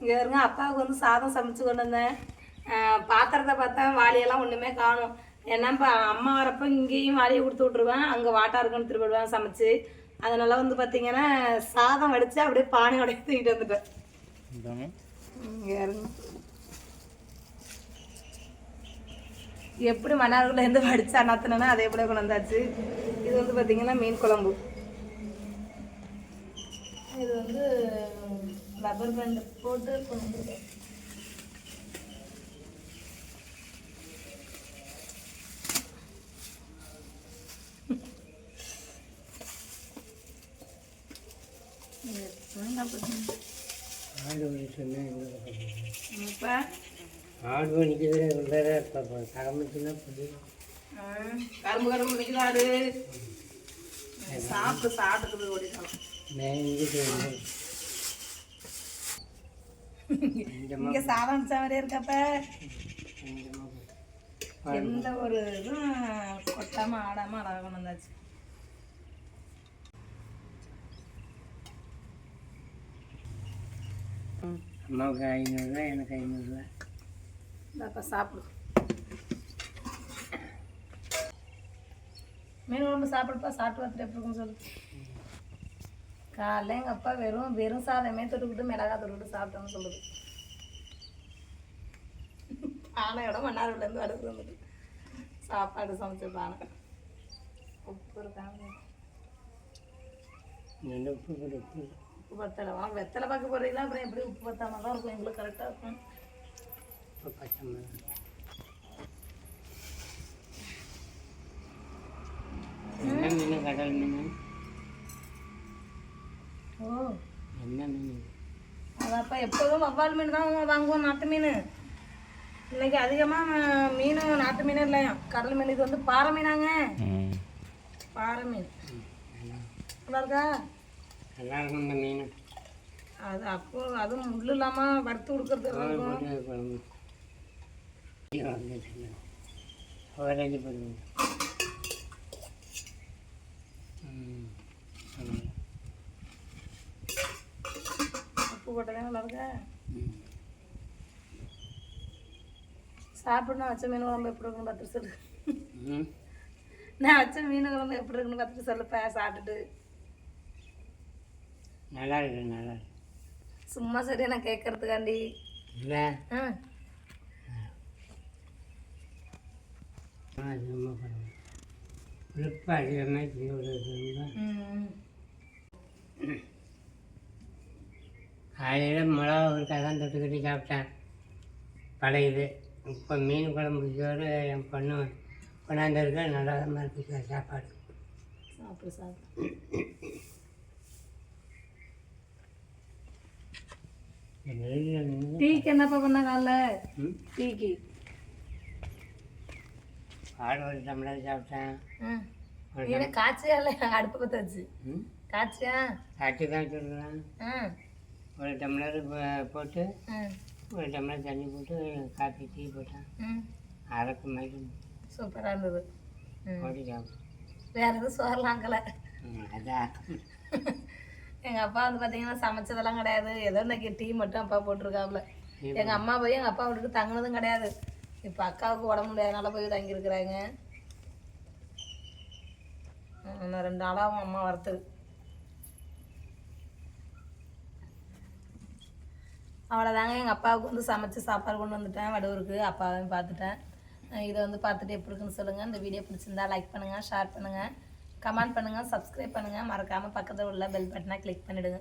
இங்கே இருங்க அப்பாவுக்கு வந்து சாதம் சமைச்சு கொண்டு வந்தேன். பாத்திரத்தை பார்த்தா வாளியெல்லாம் ஒன்றுமே காணும். ஏன்னா இப்போ அம்மா வரப்போ இங்கேயும் வாளியை கொடுத்து விட்ருவேன் அங்கே வாட்டா இருக்குன்னு திருப்பிடுவேன் சமைச்சு. அதனால வந்து பார்த்தீங்கன்னா சாதம் வடித்து அப்படியே பானையோட தூக்கிட்டு வந்துட்டேன். இங்கே இருங்க. எப்படி மன்னார்குள்ள இருந்து வடிச்சா நத்தினா அதே போல கொண்டு வந்தாச்சு. இது வந்து பார்த்தீங்கன்னா மீன் குழம்பு. இது வந்து ரப்பர் பேண்ட் போட்டு கொண்டு. ஆடு வலி சொன்னேன் இப்போ கரமிச்சுன்னா புரியும் கரும்பு கரும்பு நிற்கிறாரு சாப்பிட்டு சாப்பிட்டுக்குது ஓடிக்கலாம் நான் இங்கிட்டு இங்கே சாதம் மாதிரியே இருக்கப்ப எந்த ஒரு இதுவும் கொட்டாம ஆடாம அழகாக கொண்டு வந்தாச்சு. அம்மாவுக்கு ஐநூறுரூவா எனக்கு ஐநூறுரூவா இந்தாப்பா சாப்பிடு. மீன் குழம்பு சாப்பிடுப்பா சாப்பிட்டு பார்த்துட்டு எப்படி இருக்குன்னு சொல்லு. காலைல எங்கள் அப்பா வெறும் வெறும் சாதமே தொட்டுக்கிட்டு மிளகா தொட்டுக்கிட்டு சாப்பிட்டோன்னு சொல்லுது. பானையோட மன்னார்லேருந்து அடுத்து வந்துட்டு. சாப்பாடு சமைச்ச பானை. உப்பு இருக்காங்க உப்பு உப்பு? உப்பு பத்தலை வா வெத்தலை பார்க்க போகிறீங்களா அப்புறம் எப்படி உப்பு பத்தாம தான் இருக்கும்? எங்களுக்கு கரெக்டாக இருக்கும். அதாப்பா எப்போதும் வவ்வால் மீன் தான் வாங்குவோம் நாட்டு மீன். இன்னைக்கு அதிகமாக மீன் நாட்டு மீன் இல்லையா கடல் மீன் இது வந்து பாறை மீனாங்க. பாறை மீன். நல்லா இருக்கா? நல்லா இருக்கும் இந்த மீன். அது அப்போ அதுவும் முள்ளு இல்லாமல் வறுத்து கொடுக்கறது இருக்கும். போட்டதே நல்லா இருக்கா ம் சாப்பிட்டு நான் வச்ச மீன் குழம்பு எப்படி இருக்குன்னு பார்த்துட்டு சொல்லு. நான் வச்ச மீன் குழம்பு எப்படி இருக்குன்னு பார்த்துட்டு சொல்லுப்பா சாப்பிட்டுட்டு. நல்லா இருக்கு நல்லா சும்மா சரியா நான் கேட்கறதுக்காண்டி. இல்லை. ஆ. ஆ ரொம்ப பரவாயில்ல. காலையில் மிளகா ஒரு கதான் தொட்டுக்கிட்டு சாப்பிட்டேன். பழையது இப்போ மீன் குழம்பு சோறு என் பொண்ணு கொண்டாந்துருக்க. நல்லா தான் இருக்குது சாப்பாடு. சாப்பிடு சாப்பிடு. டீக்கு என்னப்பா பண்ண காலைல? டீக்கு. பால் ஒரு டம்ளர் சாப்பிட்டேன். காய்ச்சியா இல்லை அடுப்பு ம்? காய்ச்சியா சாப்பிட்டு தான் சொல்கிறேன் ம் ஒரு டம்ளர் போட்டு ஒரு டம்ளர் தண்ணி போட்டு காஃபி டீ போட்டேன். அரைக்கு மாதிரி சூப்பராக இருந்தது. சாப்பிட்டேன் வேற எதுவும் சோறலாங்கல அதான். எங்கள் அப்பா வந்து பார்த்தீங்கன்னா சமைச்சதெல்லாம் கிடையாது. ஏதோ இன்னைக்கு டீ மட்டும் அப்பா போட்டிருக்காப்புல. எங்கள் அம்மா போய் எங்கள் அப்பா விட்டுட்டு தங்கினதும் கிடையாது. இப்போ அக்காவுக்கு உடம்பு முடியாதனால போய் தங்கியிருக்கிறாங்க. இன்னும் ரெண்டு நாளாகும் அம்மா வரத்துக்கு. அவ்வளோதாங்க எங்கள் அப்பாவுக்கு வந்து சமைச்சு சாப்பாடு கொண்டு வந்துட்டேன். வடவருக்கு அப்பாவையும் பார்த்துட்டேன். இதை வந்து பார்த்துட்டு எப்படி இருக்குன்னு சொல்லுங்கள் இந்த வீடியோ பிடிச்சிருந்தா லைக் பண்ணுங்கள் ஷேர் பண்ணுங்கள் கமெண்ட் பண்ணுங்கள் சப்ஸ்கிரைப் பண்ணுங்கள் மறக்காமல் பக்கத்தில் உள்ள பெல் பட்டனை கிளிக் பண்ணிவிடுங்க